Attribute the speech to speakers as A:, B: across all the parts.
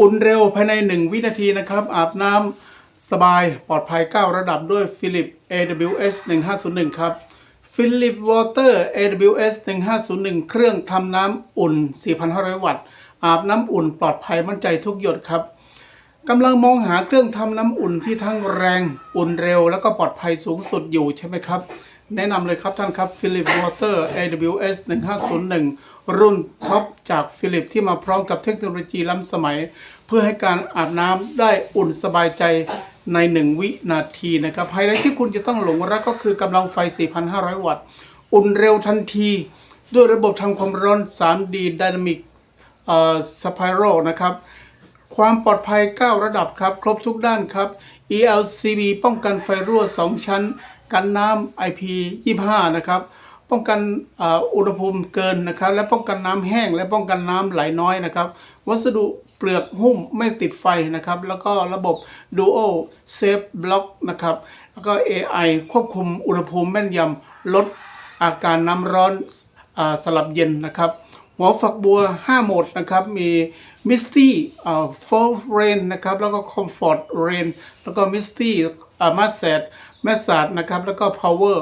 A: อุ่นเร็วภายใน 1 วินาทีนะครับ อาบน้ำสบายปลอดภัย 9 ระดับด้วยฟิลิป AWS 1501 ครับฟิลิปวอเตอร์ AWS 1501 เครื่องทำน้ำอุ่น 4,500 วัตต์ อาบน้ำอุ่นปลอดภัยมั่นใจทุกหยดครับกำลังมองหาเครื่องทำน้ำอุ่นที่ทั้งแรง อุ่นเร็ว แล้วก็ปลอดภัยสูงสุดอยู่ใช่ไหมครับ แนะนำเลยครับท่านครับ Philip Water AWS 1501 รุ่นท็อปจาก Philip ที่มาพร้อมกับเทคโนโลยีล้ำสมัย เพื่อให้การอาบน้ำได้อุ่นสบายใจใน 1 วินาทีนะครับไฮไลท์ที่คุณจะต้องหลงรักก็คือกำลังไฟ 4,500 วัตต์ อุ่นเร็วทันที ด้วยระบบทำความร้อน 3D Dynamic เอ่อ Spiral นะครับ ความปลอดภัย 9 ระดับครับ ครบทุกด้านครับ ELCB ป้องกันไฟรั่ว 2 ชั้น กันน้ำ IP 25 นะครับป้องกันอุณหภูมิเกินนะครับ และป้องกันน้ำแห้ง และป้องกันน้ำไหลน้อยนะครับ วัสดุเปลือกหุ้มไม่ติดไฟนะครับ แล้วก็ระบบ Duo Safe Block นะครับ แล้วก็ AI ควบคุมอุณหภูมิแม่นยำลดอาการน้ำร้อนอสลับเย็นนะครับ หัวฝักบัว 5 โหมดนะครับ มี Misty อ่า Fall Rain นะครับ แล้วก็ Comfort Rain แล้วก็ Misty อ่า Massage Massage นะครับ แล้วก็ Power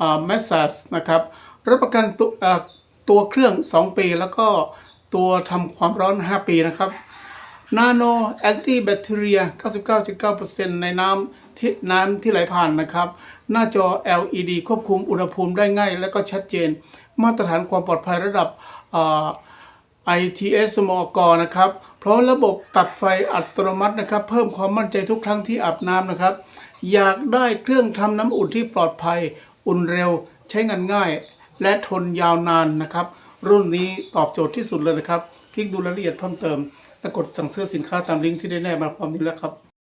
A: อ่า Massage นะครับรับประกันตัวอ่าตัวเครื่อง 2 ปี แล้วก็ตัวทำความร้อน 5 ปีนะครับนาโนแอนตี้แบคทีเรีย 99.9%ในน้ำที่น้ำที่ไหลผ่านนะครับ หน้าจอ LED ควบคุมอุณหภูมิได้ง่าย และก็ชัดเจน มาตรฐานความปลอดภัยระดับ ITS สมอกรนะครับ เพราะระบบตัดไฟอัตโนมัตินะครับ เพิ่มความมั่นใจทุกครั้งที่อาบน้ำนะครับ อยากได้เครื่องทำน้ำอุ่นที่ปลอดภัย อุ่นเร็ว ใช้งานง่าย และทนยาวนานนะครับ รุ่นนี้ตอบโจทย์ที่สุดเลยนะครับ คลิกดูรายละเอียดเพิ่มเติม และกดสั่งซื้อสินค้าตามลิงก์ที่ได้แนบมาพร้อมนี้แล้วครับ